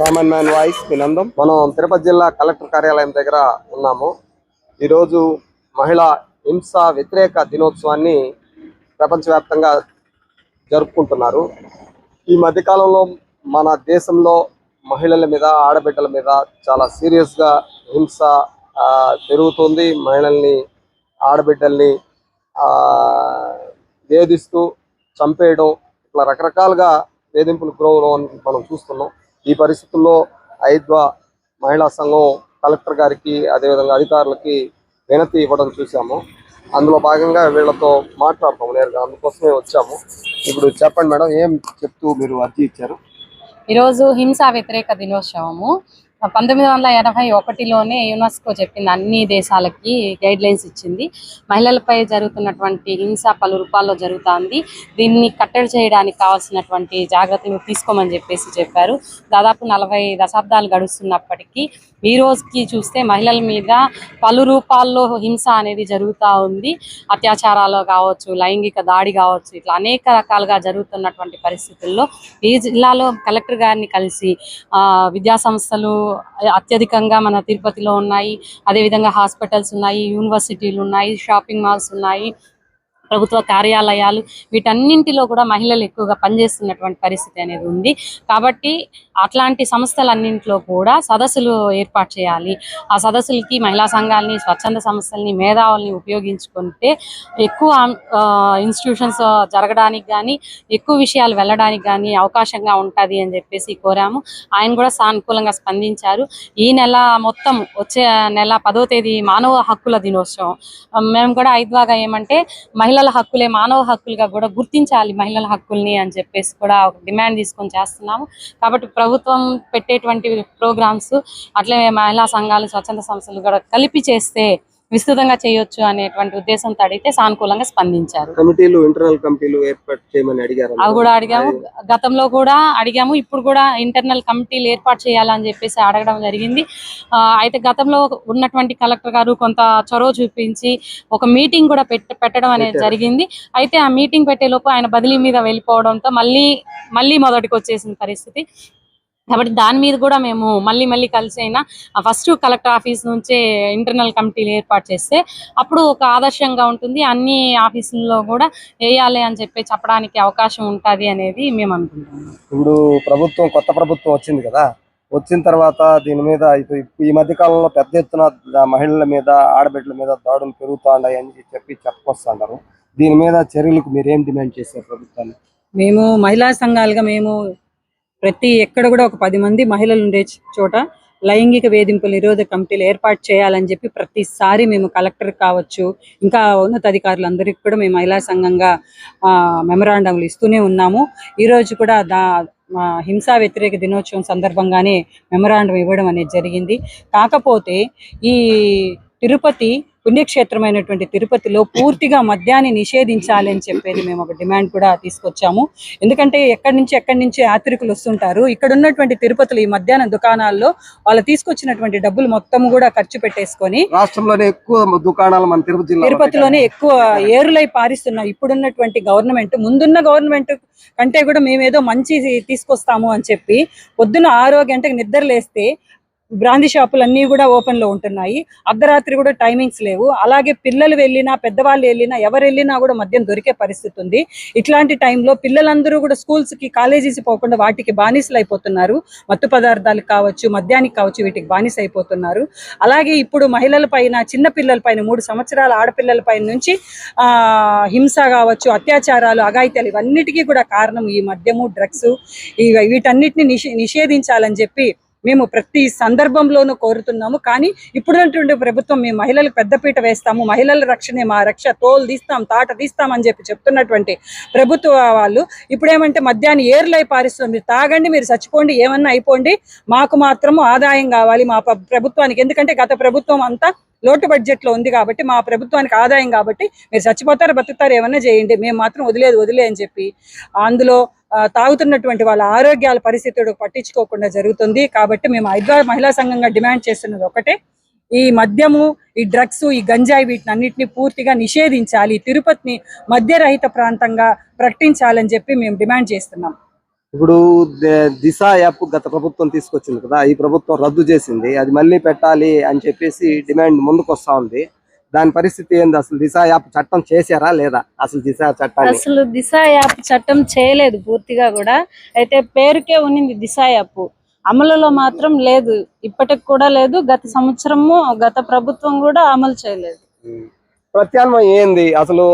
Common man voice వినందం. మనం తిరుపతి జిల్లా collector కార్యాలయం దగ్గర ఉన్నాము. ఈరోజు మహిళా హింస వ్యతిరేక దినోత్సవాన్ని ప్రపంచవ్యాప్తంగా జరుపుకుంటున్నారు. ఈ మధ్యకాలంలో మన దేశంలో మహిళల మీద ఆడబిడ్డల మీద చాలా సీరియస్గా హింస ఆ, పెరుగుతుంది. మహిళల్ని ఆడబిడ్డల్ని ఆ, వేధిస్తూ చంపేయడం ఇట్లా రకరకాలుగా వేధింపులు గురవడం మనం చూస్తున్నాం. ఈ పరిస్థితుల్లో ఐద్వా మహిళా సంఘం కలెక్టర్ గారికి అదేవిధంగా అధికారులకి వినతి ఇవ్వడం చూసాము అందులో భాగంగా వీళ్ళతో మాట్లాడతాము నేరుగా అందుకోసమే వచ్చాము. ఇప్పుడు చెప్పండి మేడం ఏం చెప్తూ మీరు అర్జీ ఇచ్చారు? ఈరోజు హింసా వ్యతిరేక దినోత్సవము. పంతొమ్మిది వందల ఎనభై ఒకటిలోనే యునెస్కో చెప్పింది అన్ని దేశాలకి గైడ్ లైన్స్ ఇచ్చింది. మహిళలపై జరుగుతున్నటువంటి హింస పలు రూపాల్లో జరుగుతుంది. దీన్ని కట్టడి చేయడానికి కావాల్సినటువంటి జాగ్రత్తలు తీసుకోమని చెప్పేసి చెప్పారు. దాదాపు నలభై దశాబ్దాలు గడుస్తున్నప్పటికీ ఈ రోజుకి చూస్తే మహిళల మీద పలు రూపాల్లో హింస అనేది జరుగుతూ ఉంది. అత్యాచారాలు కావచ్చు లైంగిక దాడి కావచ్చు ఇట్లా అనేక రకాలుగా జరుగుతున్నటువంటి పరిస్థితుల్లో ఈ జిల్లాలో కలెక్టర్ గారిని కలిసి ఆ, విద్యా సంస్థలు అత్యధికంగా మన తిరుపతిలో ఉన్నాయి. అదేవిధంగా హాస్పిటల్స్ ఉన్నాయి యూనివర్సిటీలు ఉన్నాయి షాపింగ్ మాల్స్ ఉన్నాయి. ప్రభుత్వ కార్యాలయాలు వీటన్నింటిలో కూడా మహిళలు ఎక్కువగా పనిచేస్తున్నటువంటి పరిస్థితి అనేది ఉంది. కాబట్టి అట్లాంటి సంస్థలన్నింటిలో కూడా సదస్సులు ఏర్పాటు చేయాలి. ఆ సదస్సులకి మహిళా సంఘాలని స్వచ్ఛంద సంస్థల్ని మేధావుల్ని ఉపయోగించుకుంటే ఎక్కువ ఇన్స్టిట్యూషన్స్ జరగడానికి కానీ ఎక్కువ విషయాలు వెళ్ళడానికి కానీ అవకాశంగా ఉంటుంది అని చెప్పేసి కోరాము. ఆయన కూడా సానుకూలంగా స్పందించారు. ఈ నెల మొత్తం వచ్చే నెల పదో తేదీ మానవ హక్కుల దినోత్సవం. మేము కూడా ఐద్వాగా ఏమంటే మహిళల హక్కులే మానవ హక్కులుగా కూడా గుర్తించాలి మహిళల హక్కుల్ని అని చెప్పేసి కూడా ఒక డిమాండ్ తీసుకొని చేస్తున్నాము. కాబట్టి ప్రభుత్వం పెట్టేటువంటి ప్రోగ్రామ్స్ అట్లే మహిళా సంఘాలు స్వచ్ఛంద సంస్థలు కూడా కలిపి చేస్తే విస్తృతంగా చేయొచ్చు అనేటువంటి ఉద్దేశంతో అడిగితే సానుకూలంగా స్పందించారు. కమిటీలు ఇంటర్నల్ కమిటీలు ఏర్పాటు చేయమని అడిగారు అవి కూడా అడిగాము. గతంలో కూడా అడిగాము. ఇప్పుడు కూడా ఇంటర్నల్ కమిటీలు ఏర్పాటు చేయాలని చెప్పేసి అడగడం జరిగింది. అయితే గతంలో ఉన్నటువంటి కలెక్టర్ గారు కొంత చొరవ చూపించి ఒక మీటింగ్ కూడా పెట్ పెట్టడం అనేది. జరిగింది. అయితే ఆ మీటింగ్ పెట్టేలోపు ఆయన బదిలీ మీద వెళ్ళిపోవడంతో మళ్ళీ మళ్ళీ మొదటికి వచ్చేసిన పరిస్థితి. కాబట్టి దాని మీద కూడా మేము మళ్ళీ మళ్ళీ కలిసి అయినా ఫస్ట్ కలెక్టర్ ఆఫీస్ నుంచే ఇంటర్నల్ కమిటీలు ఏర్పాటు చేస్తే అప్పుడు ఒక ఆదర్శంగా ఉంటుంది. అన్ని ఆఫీసుల్లో కూడా వేయాలి అని చెప్పి చెప్పడానికి అవకాశం ఉంటుంది అనేది మేము అనుకుంటున్నాం. ఇప్పుడు ప్రభుత్వం కొత్త ప్రభుత్వం వచ్చింది కదా. వచ్చిన తర్వాత దీని మీద ఇప్పుడు ఈ మధ్య కాలంలో పెద్ద ఎత్తున మహిళల మీద ఆడబిడ్డల మీద దాడులు పెరుగుతున్నాయి అని చెప్పి చెప్పుకొస్తున్నారు దీని మీద చర్యలకు మీరు ఏం డిమాండ్ చేశారు ప్రభుత్వాన్ని? మేము మహిళా సంఘాలుగా మేము ప్రతి ఎక్కడ కూడా ఒక పది మంది మహిళలు ఉండే చోట లైంగిక వేధింపుల నిరోధక కమిటీలు ఏర్పాటు చేయాలని చెప్పి ప్రతిసారి మేము కలెక్టర్ కావచ్చు ఇంకా ఉన్నతాధికారులందరికీ కూడా మేము మహిళా సంఘంగా మెమరాండంలు ఇస్తూనే ఉన్నాము. ఈరోజు కూడా దా హింసా వ్యతిరేక దినోత్సవం సందర్భంగానే మెమరాండం ఇవ్వడం అనేది జరిగింది. కాకపోతే ఈ తిరుపతి పుణ్యక్షేత్రమైనటువంటి తిరుపతిలో పూర్తిగా మద్యాన్ని నిషేధించాలి అని చెప్పేది మేము ఒక డిమాండ్ కూడా తీసుకొచ్చాము. ఎందుకంటే ఎక్కడి నుంచి ఎక్కడి నుంచి యాత్రికులు వస్తుంటారు ఇక్కడ ఉన్నటువంటి తిరుపతిలో ఈ మధ్యాహ్న దుకాణాల్లో వాళ్ళు తీసుకొచ్చినటువంటి డబ్బులు మొత్తం కూడా ఖర్చు పెట్టేసుకొని రాష్ట్రంలోనే ఎక్కువ దుకాణాలు మన తిరుపతి తిరుపతిలోనే ఎక్కువ ఏరులై పారిస్తున్నాం. ఇప్పుడున్నటువంటి గవర్నమెంట్ ముందున్న గవర్నమెంట్ కంటే కూడా మేమేదో మంచి తీసుకొస్తాము అని చెప్పి పొద్దున ఆరో గంటకు నిద్ర లేస్తే బ్రాంది షాపులు అన్నీ కూడా ఓపెన్లో ఉంటున్నాయి. అర్ధరాత్రి కూడా టైమింగ్స్ లేవు. అలాగే పిల్లలు వెళ్ళినా పెద్దవాళ్ళు వెళ్ళినా ఎవరు వెళ్ళినా కూడా మద్యం దొరికే పరిస్థితి ఉంది. ఇట్లాంటి టైంలో పిల్లలందరూ కూడా స్కూల్స్కి కాలేజీస్ పోకుండా వాటికి బానిసలు అయిపోతున్నారు. మత్తు పదార్థాలకు కావచ్చు మద్యానికి కావచ్చు వీటికి బానిస అయిపోతున్నారు. అలాగే ఇప్పుడు మహిళల పైన చిన్న పిల్లల పైన మూడు సంవత్సరాల ఆడపిల్లల పైన నుంచి ఆ హింస కావచ్చు అత్యాచారాలు అఘాయిత్యాలు ఇవన్నిటికీ కూడా కారణం ఈ మద్యము డ్రగ్స్ ఇవి వీటన్నిటిని నిషేధించాలని చెప్పి మేము ప్రతి సందర్భంలోనూ కోరుతున్నాము. కానీ ఇప్పుడున్నటువంటి ప్రభుత్వం మేము మహిళలకు పెద్దపీట వేస్తాము. మహిళల రక్షణే మా రక్ష. తోలు తీస్తాం తాట తీస్తాం అని చెప్పి చెప్తున్నటువంటి ప్రభుత్వ వాళ్ళు ఇప్పుడేమంటే మధ్యాహ్నం మద్యాన్ని ఏర్లై పారిస్తుంది మీరు తాగండి మీరు చచ్చిపోండి ఏమన్నా అయిపోండి. మాకు మాత్రము ఆదాయం కావాలి మా ప్రభుత్వానికి. ఎందుకంటే గత ప్రభుత్వం అంతా లోటు బడ్జెట్లో ఉంది కాబట్టి మా ప్రభుత్వానికి ఆదాయం కాబట్టి మీరు చచ్చిపోతారు బతుకుతారు ఏమన్నా చేయండి. మేము మాత్రం వదిలేదు వదిలే అని చెప్పి అందులో తాగుతున్నటువంటి వాళ్ళ ఆరోగ్యాల పరిస్థితులు పట్టించుకోకుండా జరుగుతుంది. కాబట్టి మేము హైదరాబాద్ మహిళా సంఘంగా డిమాండ్ చేస్తున్నది ఒకటే. ఈ మద్యము ఈ డ్రగ్స్ ఈ గంజాయి వీటిని అన్నిటిని పూర్తిగా నిషేధించాలి. తిరుపతిని మద్యరహిత ప్రాంతంగా ప్రకటించాలని చెప్పి మేము డిమాండ్ చేస్తున్నాం. ఇప్పుడు దిశ యాప్ గత ప్రభుత్వం తీసుకొచ్చింది కదా ఈ ప్రభుత్వం రద్దు చేసింది. అది మళ్ళీ పెట్టాలి అని చెప్పేసి డిమాండ్ ముందుకు వస్తూ ఉంది. దాని పరిస్థితి ఏంది? అసలు దిశ యాప్ చట్టం చేశారా లేదా? అసలు దిశ చట్టాన్ని? అసలు దిశ యాప్ చట్టం చేయలేదు పూర్తిగా కూడా. అయితే పేరుకే ఉన్నింది దిశ యాప్. అమలులో మాత్రం లేదు. ఇప్పటికి కూడా లేదు. గత సంవత్సరము గత ప్రభుత్వం కూడా అమలు చేయలేదు. ప్రత్యామ్నాయం ఏంది? అసలు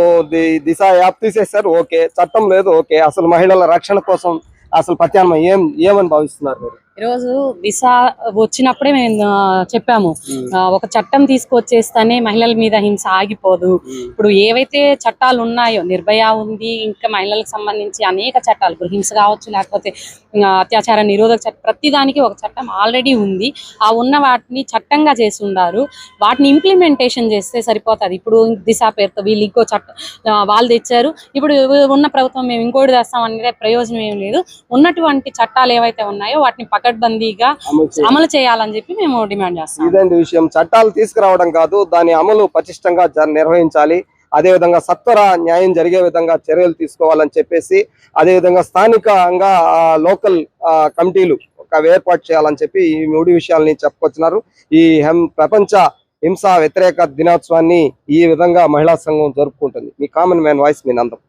దిశ యాప్ తీసేశారు. ఓకే. చట్టం లేదు. ఓకే. అసలు మహిళల రక్షణ కోసం అసలు ప్రత్యామ్నాయం ఏం ఏమని భావిస్తున్నారు ఈరోజు దిశ వచ్చినప్పుడే మేము చెప్పాము. ఒక చట్టం తీసుకొచ్చేస్తానే మహిళల మీద హింస ఆగిపోదు. ఇప్పుడు ఏవైతే చట్టాలు ఉన్నాయో నిర్భయ ఉంది ఇంకా మహిళలకు సంబంధించి అనేక చట్టాలు గృహింస కావచ్చు లేకపోతే అత్యాచార నిరోధక చట్టం ప్రతి దానికి ఒక చట్టం ఆల్రెడీ ఉంది. ఆ ఉన్న వాటిని చట్టంగా చేసి ఉండారు. వాటిని ఇంప్లిమెంటేషన్ చేస్తే సరిపోతుంది. ఇప్పుడు దిశ పేరుతో వీళ్ళు ఇంకో చట్టం వాళ్ళు తెచ్చారు. ఇప్పుడు ఉన్న ప్రభుత్వం మేము ఇంకోటి తెస్తామనే ప్రయోజనం ఏం లేదు. ఉన్నటువంటి చట్టాలు ఏవైతే ఉన్నాయో వాటిని పకడ్బందీగా అమలు చేయాలి. అమలు చేయాలని చెప్పి మేము డిమాండ్ చేస్తాం. ఇదండి విషయం. చట్టాలు తీసుకురావడం కాదు దాని అమలు పటిష్టంగా నిర్వహించాలి. అదే విధంగా సత్వర న్యాయం జరిగే విధంగా చర్యలు తీసుకోవాలని చెప్పేసి అదే విధంగా స్థానికంగా లోకల్ కమిటీలు ఒక ఏర్పాటు చేయాలని చెప్పి ఈ మూడు విషయాల్ని చెప్పుకొచ్చినారు ఈ హెం- ప్రపంచ హింస వ్యతిరేక దినోత్సవాన్ని ఈ విధంగా మహిళా సంఘం జరుపుకుంటుంది. మీ కామన్ మ్యాన్ వాయిస్ మీ నందం.